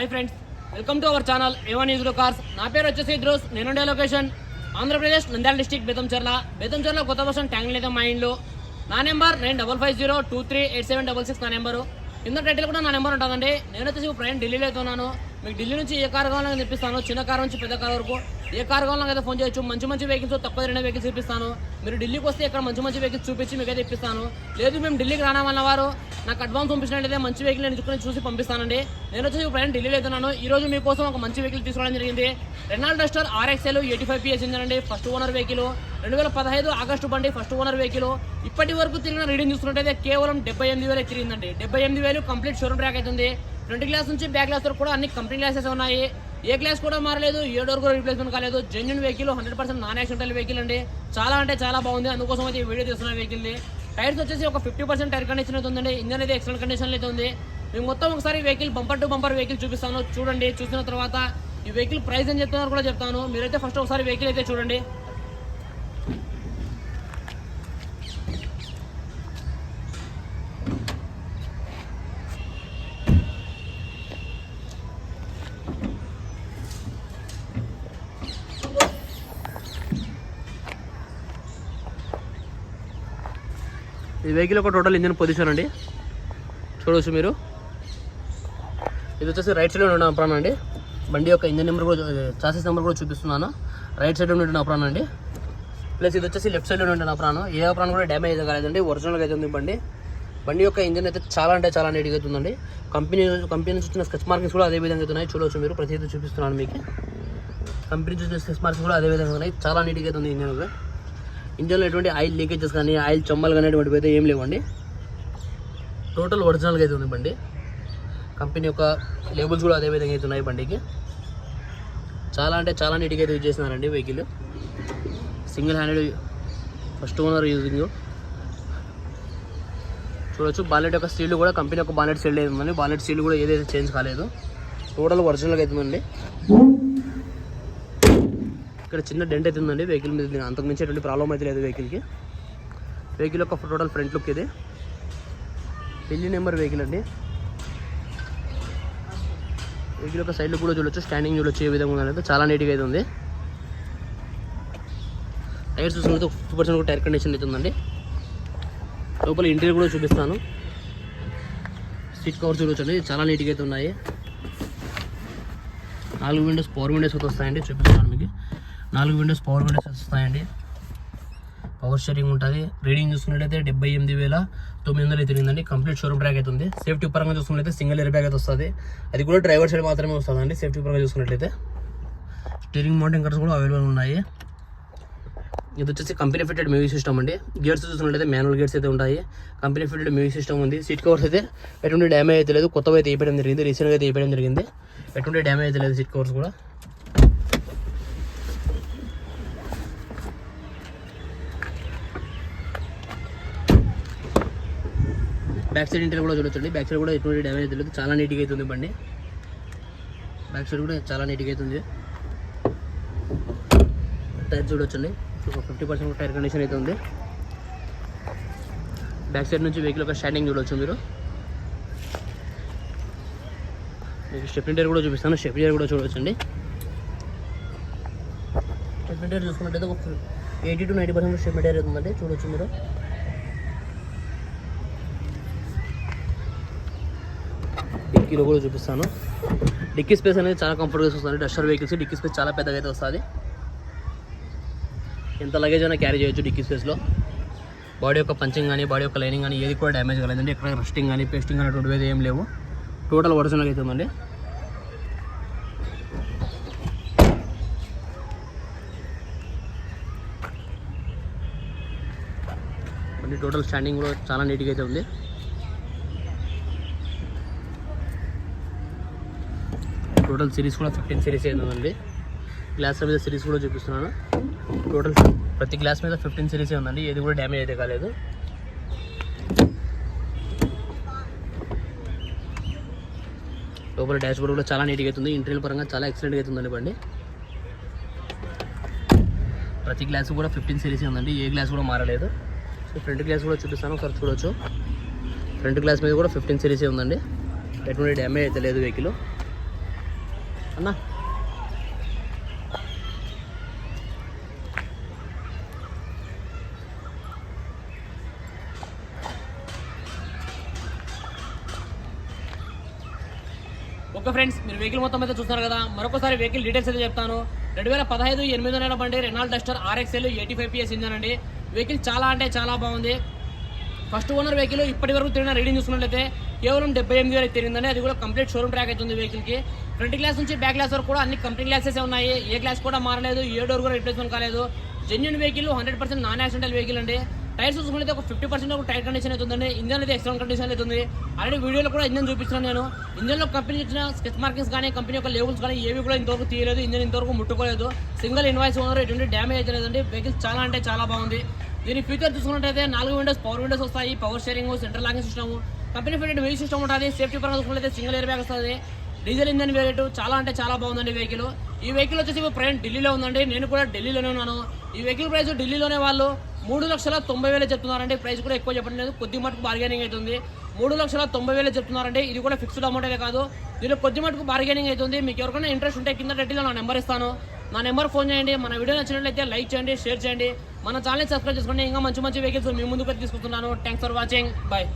Hi friends welcome to our channel A one news cars నా పేరు వచ్చేసి ఇద్రోస్ నేనుండే లొకేషన్ ఆంధ్రప్రదేశ్ నంద్యాల డిస్టిక్ బెతంచెర్ల. బెతంచెర్ల కొత్త వర్షం ట్యాంగ్ ట్యాంక్ లేదా మా ఇంట్లో నా number nine double five zero two three eight seven double six నా నెంబరు. కింద టైటిల్ కూడా నా నెంబర్ ఉంటుందండి. నేను వచ్చేసి ఇప్పుడు ప్రయాణం ఢిల్లీలో అవుతున్నాను ఉన్నాను. మీకు ఢిల్లీ నుంచి ఏ కార్ కావాలని తెప్పిస్తాను. చిన్న కార్ నుంచి పెద్ద కార్ వరకు. ఏ కార్గంలో అయితే ఫోన్ చేయొచ్చు. మంచి మంచి వెహికల్స్ తక్కువ రెండు వెహికల్స్ చూపిస్తాను మీరు ఢిల్లీకి వస్తే ఇక్కడ మంచి మంచి వెహికల్స్ చూపించి మీకైతే ఇప్పిస్తాను. లేదు మేము ఢిల్లీకి రావడం వల్ల వారు నాకు అడ్వాన్స్ పంపించినట్లయితే మంచి వెహికల్ నేను చూసి పంపిస్తానండి. నేను వచ్చి ఇప్పుడు ప్రయాణం ఢిల్లీలో వెళ్తున్నాను. ఈ రోజు మీకోసం ఒక మంచి వెహికల్ తీసుకోవడం జరిగింది. Renault Duster RXL eighty five PS engine అండి ఫస్ట్ ఓనర్ వెహికల్. రెండు వేల పదహైదు ఆగస్టు బండి ఫస్ట్ ఓనర్ వెహికల్. ఇప్పటి వరకు తిరిగిన రీడింగ్ చూసుకున్నట్టయితే కేవలం డెబ్బై ఎనిమిది వేలు తిరిగిందండి. డెబ్బై ఎనిమిది వేలు కంప్లీట్ షోరూమ్ ట్రాక్ అవుతుంది. ఫ్రంట్ గ్లాస్ నుంచి బ్యాక్ గ్లాస్ వరకు కూడా అన్ని కంపెనీ గ్లాసెస్ ఉన్నాయి. ఏ క్లాస్ కూడా మారలేదు ఏ డోర్ కూడా రీప్లేస్మెంట్ కాలేదు. Genuine vehicle hundred percent non accidental vehicle అండి. చాలా అంటే చాలా బాగుంది. అందుకోసం అయితే వీడియో తీస్తున్న వెహికల్ టైర్స్ వచ్చేసి ఒక ఫిఫ్టీ పర్సెంట్ టైర్ కండిషన్ అయితే ఉందండి. ఇంజన్ అయితే ఎక్సలెంట్ కండిషన్ అయితే ఉంది. మేము మొత్తం ఒకసారి vehicle bumper to bumper vehicle చూపిస్తాను. చూడండి చూసిన తర్వాత ఈ వెహికల్ ప్రైస్ అని చెప్తున్నారు కూడా చెప్తాను. మీరైతే ఫస్ట్ ఒకసారి వెహికల్ అయితే చూడండి. ఈ వెహికల్ ఒక టోటల్ ఇంజన్ పొజిషన్ అండి. చూడవచ్చు మీరు. ఇది వచ్చేసి రైట్ సైడ్ ఉండే అప్రాన్ అండి. బండి యొక్క ఇంజన్ నెంబర్ కూడా చాసెస్ నెంబర్ కూడా చూపిస్తున్నాను. రైట్ సైడ్ ఉండే అప్రాన్ అండి. ప్లస్ ఇది వచ్చేసి లెఫ్ట్ సైడ్ ఉండే అప్రాన్ ఏ అప్రాన్ కూడా డ్యామేజ్ కాలేదండి. ఒరిజినల్గా అయితే ఉంది బండి. బండి యొక్క ఇంజన్ అయితే చాలా అంటే చాలా నీట్గా అవుతుందండి కంపెనీ కంపెనీ నుంచి వచ్చిన స్కెచ్ మార్కింగ్స్ కూడా అదే విధంగా అవుతున్నాయి చూడవచ్చు మీరు. ప్రతిదీ చూపిస్తున్నాను మీకు. కంపెనీ నుంచి వచ్చిన స్కెచ్ మార్క్స్ కూడా అదే విధంగా ఉన్నాయి. చాలా నీట్గా అవుతుంది ఉంది ఇంజన్ కూడా ఇంజన్లో ఎటువంటి ఆయిల్ లీకేజెస్ కానీ ఆయిల్ చొమ్మలు కానీ అటువంటివి అయితే ఏం లేవండి. టోటల్ ఒరిజినల్గా అయితే ఉంది బండి. కంపెనీ యొక్క లేబుల్స్ కూడా అదే విధంగా అయితే ఉన్నాయి బండికి. చాలా అంటే చాలా నీట్గా అయితే use చేసినారండి vehicle single handed first owner using చూడొచ్చు బాలెట్ యొక్క సీల్ కూడా కంపెనీ యొక్క బాలెట్ సీల్ అయితే ఉందండి బాలెట్ సీల్ కూడా ఏదైతే చేంజ్ కాలేదు. టోటల్ ఒరిజినల్గా అయితే ఉందండి ఇక్కడ చిన్న డెంట్ అయితే ఉందండి. వెహికల్ మీద అంతకు మించి ఎటువంటి ప్రాబ్లం అయితే లేదు వెహికల్కి వెహికల్ యొక్క టోటల్ ఫ్రంట్ లుక్ ఇది. ఢిల్లీ నెంబర్ వెహికల్ అండి. వెహికల్ యొక్క సైడ్ కూడా చూడొచ్చు. స్టాండింగ్ చూడొచ్చు ఏ విధంగా ఉందనేది. చాలా నీట్గా అయితే ఉంది. టైర్స్ చూసినట్టు ఫిఫ్టీ పర్సెంట్ కూడా టైర్ కండిషన్ అయితే ఉందండి. లోపల ఇంటీరియర్ కూడా చూపిస్తాను. సీట్ కవర్స్ చూడొచ్చండి. చాలా నీట్గా అయితే ఉన్నాయి. నాలుగు విండోస్ ఫోర్ విండోస్ అయితే వస్తాయండి. చూపిస్తాను. నాలుగు విండోస్ పవర్ విండోస్ వస్తాయండి పవర్ షేరింగ్ ఉంటుంది. రీడింగ్ చూసుకున్నట్లయితే డెబ్బై ఎనిమిది వేల తొమ్మిది వందలు అయితే తిరిగిందండి. కంప్లీట్ షోరూమ్ ట్రాక్ అయితే ఉంది. సేఫ్టీ పరంగా చూసుకున్నట్లయితే సింగిల్ ఎయిర్ బ్యాగ్ అయితే వస్తుంది. అది కూడా డ్రైవర్ సైడ్ మాత్రమే వస్తుందండి. సేఫ్టీ పరంగా చూసుకున్నట్లయితే. స్టీరింగ్ మౌంటింగ్ కర్స్ కూడా అవైలబుల్ ఉన్నాయి. ఇది వచ్చేసి కంపెనీ ఫిటెడ్ మ్యూజిక్ సిస్టమ్ అండి. గేర్స్ చూసినట్లయితే మాన్యువల్ గేర్స్ అయితే ఉంటాయి. కంపెనీ ఫిటెడ్ మ్యూజిక్ సిస్టమ్ ఉంది. సీట్ కవర్స్ అయితే ఎటువంటి డ్యామేజ్ అయితే లేదు. కొత్తవి అయితే వేయడం జరిగింది. రీసెంట్గా అయితే వేయడం జరిగింది. ఎటువంటి డ్యామేజ్ అయితే లేదు సీట్ కవర్స్ కూడా. బ్యాక్ సైడ్ ఇంటర్ కూడా చూడొచ్చండి. బ్యాక్ సైడ్ కూడా ఎటువంటి డ్యామేజ్ లేదు చాలా నీట్గా అవుతుంది బండి. బ్యాక్ సైడ్ కూడా చాలా నీట్గా అవుతుంది టైర్ చూడొచ్చండి. ఫిఫ్టీ పర్సెంట్ టైర్ కండిషన్ అయితే ఉంది. బ్యాక్ సైడ్ నుంచి వెహికల్ ఒక స్టాండింగ్ చూడొచ్చు మీరు. మీకు స్టెప్ టైర్ కూడా చూపిస్తాను. స్టెప్ టైర్ కూడా చూడొచ్చండి. స్టెప్ టైర్ చూసుకున్నట్టయితే ఒక eighty to ninety percent step tyre అవుతుందండి చూడొచ్చు మీరు. డిక్కీలో కూడా చూపిస్తాను. డిక్కీ స్పేస్ అనేది చాలా కంఫర్ట్గా వస్తుంది. డస్టర్ వెహికల్స్ డిక్కీ స్పేస్ చాలా పెద్దగా అయితే వస్తుంది. ఎంత లగేజ్ అయినా క్యారీ చేయొచ్చు డిక్కీ స్పేస్లో బాడీ యొక్క పంచింగ్ కానీ బాడీ యొక్క లైనింగ్ కానీ ఏది కూడా డ్యామేజ్ కాలేదండి ఎక్కడ రస్టింగ్ కానీ పేస్టింగ్ కానీ అటువంటివి ఏం లేవు. టోటల్ ఒరిజినల్ అయితే ఉందండి టోటల్ స్టాండింగ్ కూడా చాలా నీట్గా అయితే ఉంది. టోటల్ సిరీస్ కూడా ఫిఫ్టీన్ సిరీస్ అయితే ఉందండి గ్లాస్ మీద సిరీస్ కూడా చూపిస్తున్నాను. టోటల్ ప్రతి గ్లాస్ మీద ఫిఫ్టీన్ సిరీసే ఉందండి. ఏది కూడా డ్యామేజ్ అయితే కాలేదు. లోపల డాష్ బోర్డ్ కూడా చాలా నీట్గా అవుతుంది. ఇంటీరియర్ పరంగా చాలా ఎక్సలెంట్గా అవుతుందండి బండి. ప్రతి గ్లాస్ కూడా ఫిఫ్టీన్ సిరీస్ ఉందండి. ఏ గ్లాస్ కూడా మారలేదు. సో ఫ్రంట్ గ్లాస్ కూడా చూపిస్తాను. ఒకసారి చూడొచ్చు. ఫ్రంట్ గ్లాస్ మీద కూడా ఫిఫ్టీన్ సిరీసే ఉందండి. ఎటువంటి డ్యామేజ్ అయితే లేదు వెహికల్. అన్నా ఓకే ఫ్రెండ్స్ మీరు వెహికల్ మొత్తం అయితే చూస్తున్నారు కదా. మరొకసారి వెహికల్ డీటెయిల్స్ అయితే చెప్తాను. రెండు వేల పదహైదు ఎనిమిది నెలల బండి Renault Duster RXL eighty five PS engine అండి. వెహికల్ చాలా అంటే చాలా బాగుంది. ఫస్ట్ ఓనర్ వెహికల్ ఇప్పటి వరకు తిరిగిన రీడింగ్ చూసుకున్నట్లయితే కేవలం డెబ్బై ఎనిమిది వేలకు తిరిగిందండి. అది కూడా కంప్లీట్ షోరూమ్ ట్రాక్ అవుతుంది వెహికల్కి ఫ్రంట్ గ్లాస్ నుంచి బ్యాక్ గ్లాస్ వరకు కూడా అన్ని కంప్లీట్ గ్లాసెస్ ఉన్నాయి. ఏ గ్లాస్ కూడా మారలేదు ఏ డోర్ కూడా రిప్లేస్మెంట్ కాలేదు. Genuine vehicle hundred percent non accidental vehicle అండి. టైర్స్ చూసుకుంటే ఒక ఫిఫ్టీ పర్సెంట్ ఒక టైర్ కండిషన్ అవుతుందండి ఇంజన్ అయితే ఎక్స్ట్రా కండిషన్ అవుతుంది ఆల్రెడీ వీడియోలో కూడా ఇంజన్ చూపిస్తున్నాను నేను. ఇంజన్లో కంపెనీ ఇచ్చిన స్కెచ్ మార్కింగ్స్ కానీ కంపెనీ యొక్క లేబుల్స్ కానీ ఏవి కూడా ఇంతవరకు తీయలేదు. ఇంజన్ ఇంతవరకు ముట్టుకోలేదు. సింగిల్ ఇన్వాయిస్ ఓనర్ ఎటువంటి డ్యామేజ్ అయితే లేదండి. వెహికల్ చాలా అంటే చాలా బాగుంది. దీని ఫ్యూచర్ చూసుకున్నట్టయితే నాలుగు విండోస్ పవర్ విండోస్ వస్తాయి. Power steering central locking system company fitted vehicle system ఉంటుంది సేఫ్టీ పరంగా చూసుకుంటే సింగిల్ ఎయిర్ బ్యాగ్ వస్తుంది. డీజిల్ ఇంజన్ వేరియట్ చాలా అంటే చాలా బాగుందండి వెహికల్. ఈ వెహికల్ వచ్చేసి ఇప్పుడు ఢిల్లీలో ఉందండి. నేను కూడా ఢిల్లీలోనే ఉన్నాను. ఈ వెహికల్ ప్రైస్ ఢిల్లీలోనే వాళ్ళు మూడు లక్షల తొంభై వేలు చెప్తున్నారండి. ప్రైస్ కూడా ఎక్కువ చెప్పడం లేదు. కొద్ది మటుకు బార్గెనింగ్ అవుతుంది. మూడు లక్షల తొంభై వేలు చెప్తున్నారండి. ఇది కూడా ఫిక్స్డ్ అమౌంట్ కాదు. దీనిలో కొద్ది మటుకు బార్గెనింగ్ అవుతుంది. మీకు ఎవరికైనా ఇంట్రెస్ట్ ఉంటే కింద రెడ్డిలో నా నెంబర్ ఇస్తాను. నా నెంబర్ ఫోన్ చేయండి. మన వీడియో నచ్చినట్లయితే లైక్ చేయండి షేర్ చేయండి. మన ఛానల్ సబ్స్క్రైబ్ చేసుకోండి. ఇంకా మంచి మంచి వెహికల్స్ మీ ముందుకు తీసుకుంటున్నాను థ్యాంక్స్ ఫర్ వాచింగ్ బాయ్